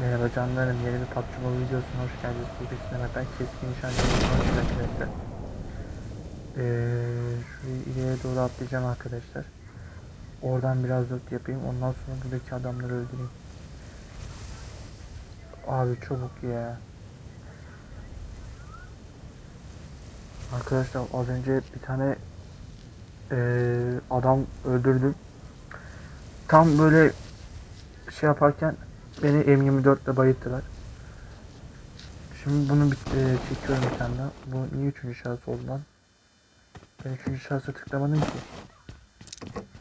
Merhaba canlarım, yeni bir PUBG Mobile videosuna hoş geldiniz. Bugün sizlerle ben keskin nişancı olmak arkadaşlar. Ee, şurayı ileriye doğru atlayacağım arkadaşlar. Oradan biraz loot yapayım, ondan sonra buradaki adamları öldüreyim. Abi çabuk ya. Arkadaşlar az önce bir tane ee, adam öldürdüm. Tam böyle şey yaparken beni M24 ile bayılttılar. Şimdi bunu bir e, çekiyorum bir tane daha. Bu niye üçüncü şahıs oldu lan? Ben üçüncü şahısa tıklamadım ki.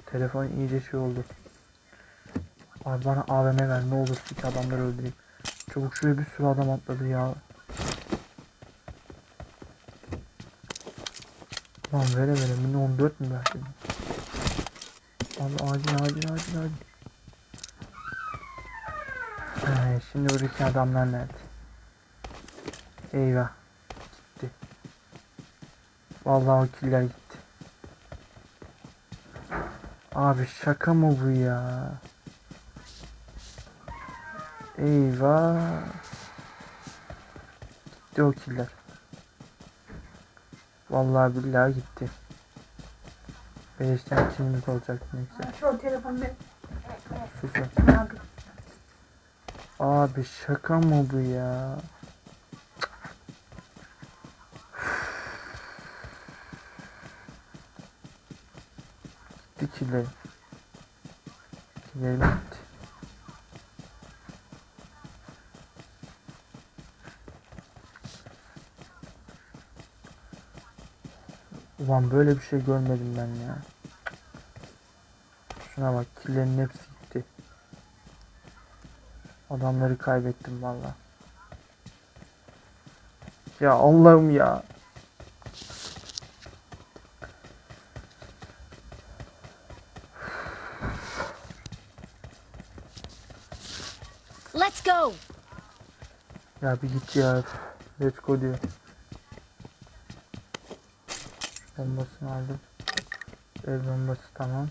Telefon iyice şey oldu. Abi bana AVM ver ne olur iki adamları öldüreyim. Çabuk şuraya bir sürü adam atladı ya. Lan vere vere mini 14 mi verdin? Abi acil acil acil acil. Ee, şimdi buradaki adamlar nerede? Eyvah. Gitti. Vallahi o killer gitti. Abi şaka mı bu ya? Eyvah. Gitti o killer. Vallahi billahi gitti. Beleşten kimlik olacak ne güzel. Şu telefonu bir Susun. abi. Abi şaka mı bu ya? Gitti kileri. Kilerim gitti. Ulan böyle bir şey görmedim ben ya. Şuna bak killerin hepsi gitti. Adamları kaybettim valla. Ya Allah'ım ya. Let's go. Ya bir git ya. Let's go diyor. Bombasını aldım. El bombası tamam.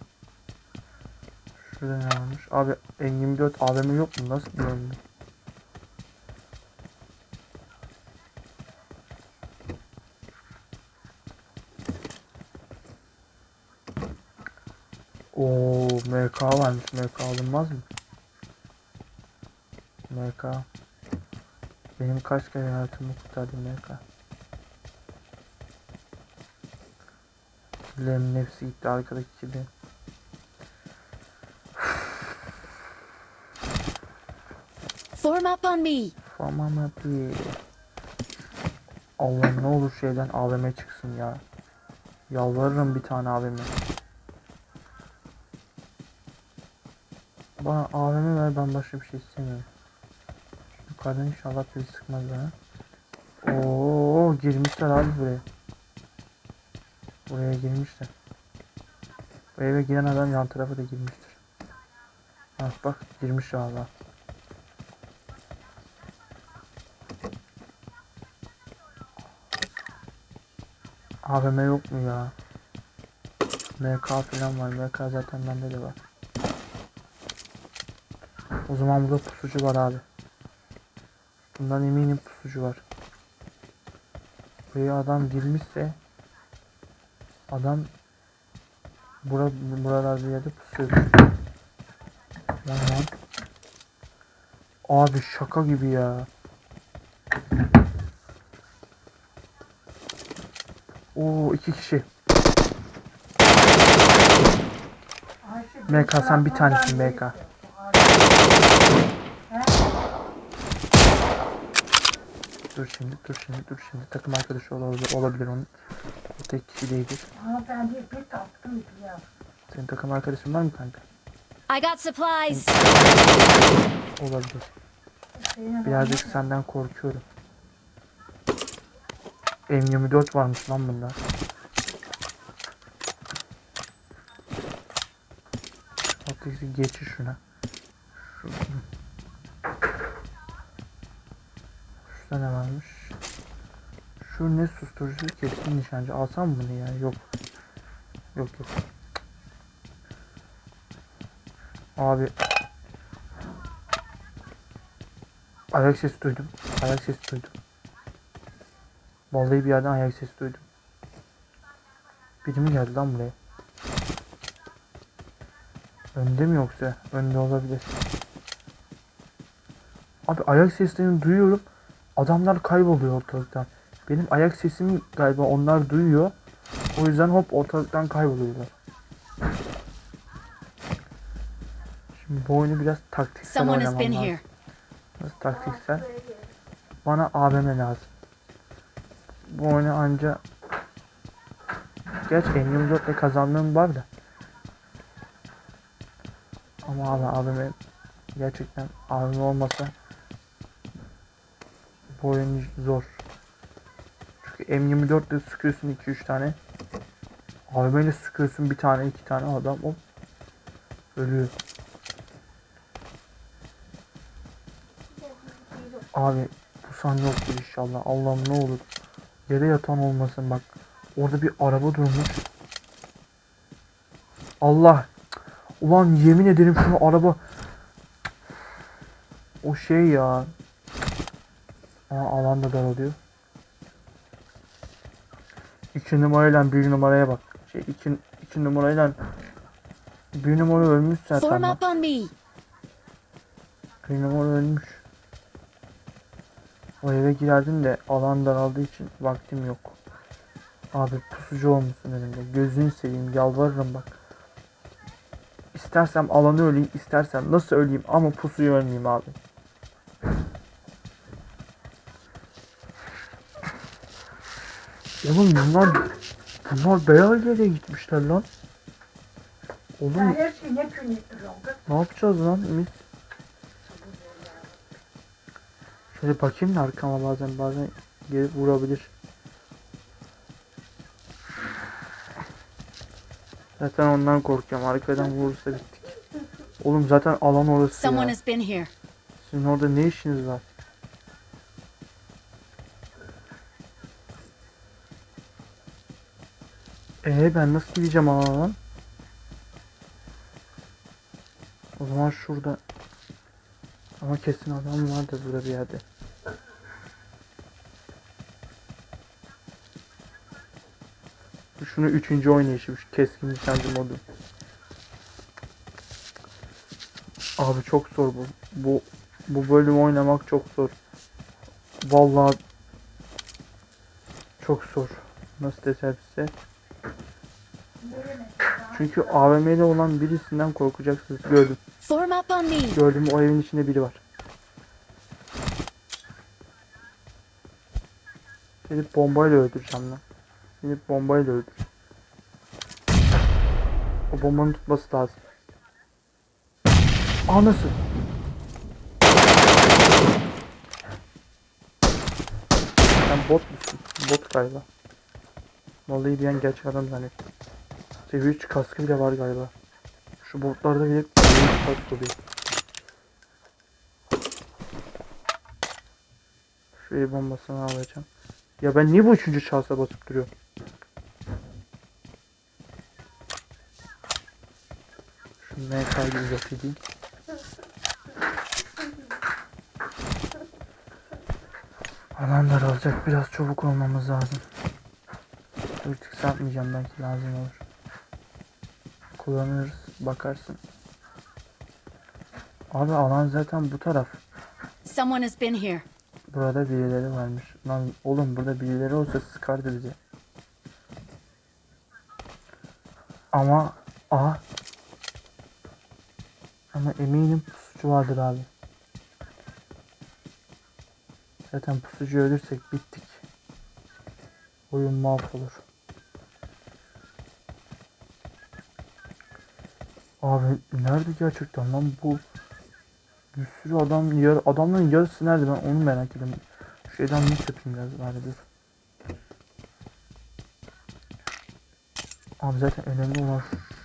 Şurada ne varmış? Abi M24 AVM yok mu? Nasıl bir oyun? Oo MK varmış. MK alınmaz mı? MK. Benim kaç kere hayatımı kurtardı MK. Killerimin hepsi gitti arkadaki killerim. Form up on me. Tamam hadi. Allah ne olur şeyden AVM çıksın ya. Yalvarırım bir tane AVM. Bana AVM ver ben başka bir şey istemiyorum. Yukarıdan inşallah biri sıkmaz bana. Oo girmişler abi buraya. Buraya girmişler. Bu eve giren adam yan tarafa da girmiştir. Bak bak girmiş valla. AVM yok mu ya? MK falan var. MK zaten bende de var. O zaman burada pusucu var abi. Bundan eminim pusucu var. Buraya adam girmişse adam bura, buralarda yerde pusuyor. Lan lan. Abi şaka gibi ya. Oo iki kişi. MK sen bir tanesin MK. Dur şimdi dur şimdi dur şimdi takım arkadaşı olabilir, olabilir onun. O tek kişi değildir. Ama ben bir bir taktım ya. Senin takım arkadaşın var mı kanka? I got supplies. Olabilir. Birazcık senden korkuyorum. M24 varmış lan bunda. Hatta geçir şuna. Şu. Şurada ne varmış? Şu ne susturucu keskin nişancı. Alsam bunu ya? Yok. Yok yok. Abi Ayak sesi duydum. Ayak sesi duydum. Vallahi bir yerden ayak sesi duydum. Biri mi geldi lan buraya? Önde mi yoksa? Önde olabilir. Abi ayak seslerini duyuyorum. Adamlar kayboluyor ortalıktan. Benim ayak sesimi galiba onlar duyuyor. O yüzden hop ortalıktan kayboluyorlar. Şimdi bu oyunu biraz taktiksel oynamam lazım. Nasıl taktiksel? Bana AVM lazım. Bu oyunu anca Geç M24 ile kazandığım var da. Ama abi AVM gerçekten AVM olmasa bu oyun zor. Çünkü M24 ile sıkıyorsun 2-3 tane. AVM ile sıkıyorsun bir tane iki tane adam hop ölüyor. Abi pusan yoktur inşallah. Allah'ım ne olur. Yere yatan olmasın bak. Orada bir araba durmuş. Allah. Ulan yemin ederim şunu araba. O şey ya. Aa, alan da daralıyor. İki numarayla bir numaraya bak. Şey iki, iki numarayla bir numara ölmüş zaten. Me. Bir numara ölmüş. O eve girerdim de alan daraldığı için vaktim yok. Abi pusucu olmuşsun önümde. Gözünü seveyim yalvarırım bak. İstersem alanı öleyim, istersem nasıl öleyim ama pusuyu ölmeyeyim abi. Oğlum bunlar bunlar beyaz yere gitmişler lan. Oğlum her şeyi ne ne yapacağız lan Ümit? Şöyle bakayım da arkama bazen bazen gelip vurabilir. Zaten ondan korkuyorum. Arkadan vurursa bittik. Oğlum zaten alan orası ya. Sizin orada ne işiniz var? Ee ben nasıl gideceğim alana lan? O zaman şurada ama kesin adam vardır burada bir yerde. Şunu üçüncü oynayışım şu keskin nişancı modu. Abi çok zor bu. Bu bu bölüm oynamak çok zor. Vallahi çok zor. Nasıl desem size. Çünkü AVM'de olan birisinden korkacaksınız. Gördüm. Gördüm o evin içinde biri var. Gelip bombayla öldüreceğim lan. Gelip bombayla öldür. O bombanın tutması lazım. Aa nasıl? Sen bot musun? Bot galiba. Vallahi an gerçek adam zannettim. Seviye 3 kaskı bile var galiba. Şu botlarda bile seviye 3 kask oluyor. Şu el bombasını alacağım. Ya ben niye bu üçüncü şahsa basıp duruyorum? MK gibi yok edeyim. Alan daralacak. Biraz çabuk olmamız lazım. Ultik satmayacağım belki lazım olur. Kullanırız. Bakarsın. Abi alan zaten bu taraf. Someone has been here. Burada birileri varmış. Lan oğlum burada birileri olsa sıkardı bizi. Ama aha. Ama eminim pusucu vardır abi. Zaten pusucu ölürsek bittik. Oyun mahvolur. Abi nerede gerçekten lan bu? Bir sürü adam yar adamların yarısı nerede ben onu merak ediyorum. Şu şeyden ne yapayım biraz bari dur. Abi zaten önemli olan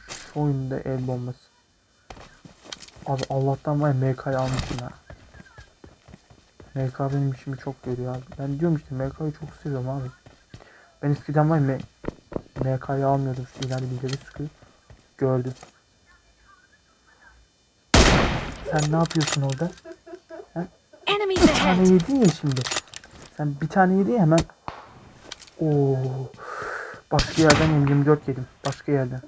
şu oyunda el bombası. Abi Allah'tan var MK'yı almışım ha. MK benim işimi çok görüyor abi. Ben diyorum işte MK'yı çok seviyorum abi. Ben eskiden var M- MK'yı almıyordum. Şu ileride birileri sıkıyor. Gördüm. Sen ne yapıyorsun orada? Enemies ahead. tane yedin ya şimdi. Sen bir tane yedin ya hemen. Oo. Başka yerden M24 yedim. Başka yerden.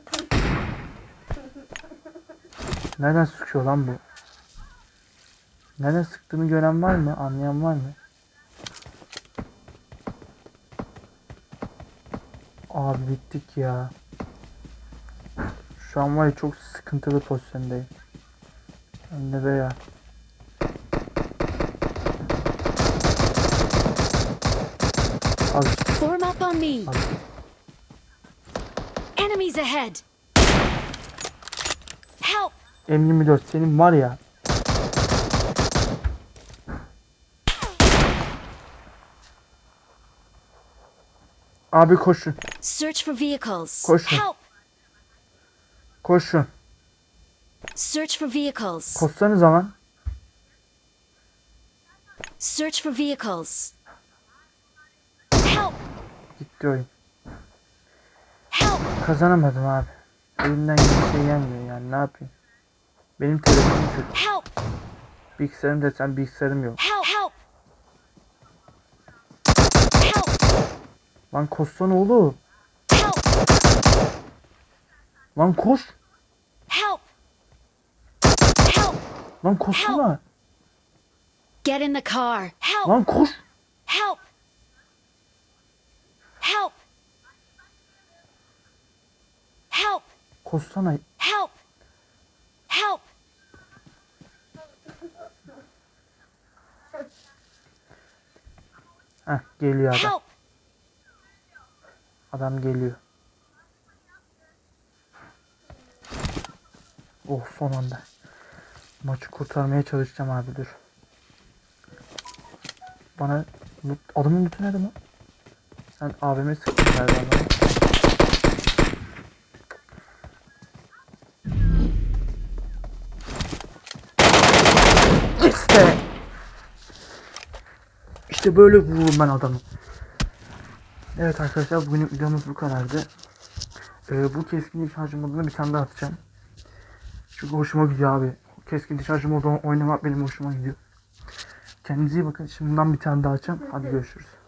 Nereden sıkıyor lan bu? Nereden sıktığını gören var mı? Anlayan var mı? Abi bittik ya. Şu an var ya çok sıkıntılı pozisyondayım. Anne be ya. İşte, Form up on me. al. Enemies ahead. Help! M24 senin var ya. Abi koşun. Search for vehicles. Koşun. Help! Koşun. Search for vehicles. Koşsanız zaman. Search for vehicles. Help! Gitti oyun. Help! Kazanamadım abi. Elimden bir şey gelmiyor yani ne yapayım. Benim telefonum kötü. Help! Bilgisayarım desem bilgisayarım yok. Help! Help! Help! Lan koşsana oğlum. Help! Lan koş. Help! Help! Lan koşsana. Get in the car. Help! Lan koş. Help! Help! Help! Koşsana. Help! Help! Heh geliyor adam. Help! Adam geliyor. Oh son anda. Maçı kurtarmaya çalışacağım abi dur. Bana adamın lootu nerede lan? Sen AVM sıktın galiba bana. İşte. İşte böyle vururum ben adamı. Evet arkadaşlar bugün videomuz bu kadardı. Ee, bu keskin şarj modunu bir tane daha atacağım. Çünkü hoşuma gidiyor abi. Keskin şarj modunu oynamak benim hoşuma gidiyor. Kendinize iyi bakın. Şimdiden bir tane daha açacağım. Hadi görüşürüz.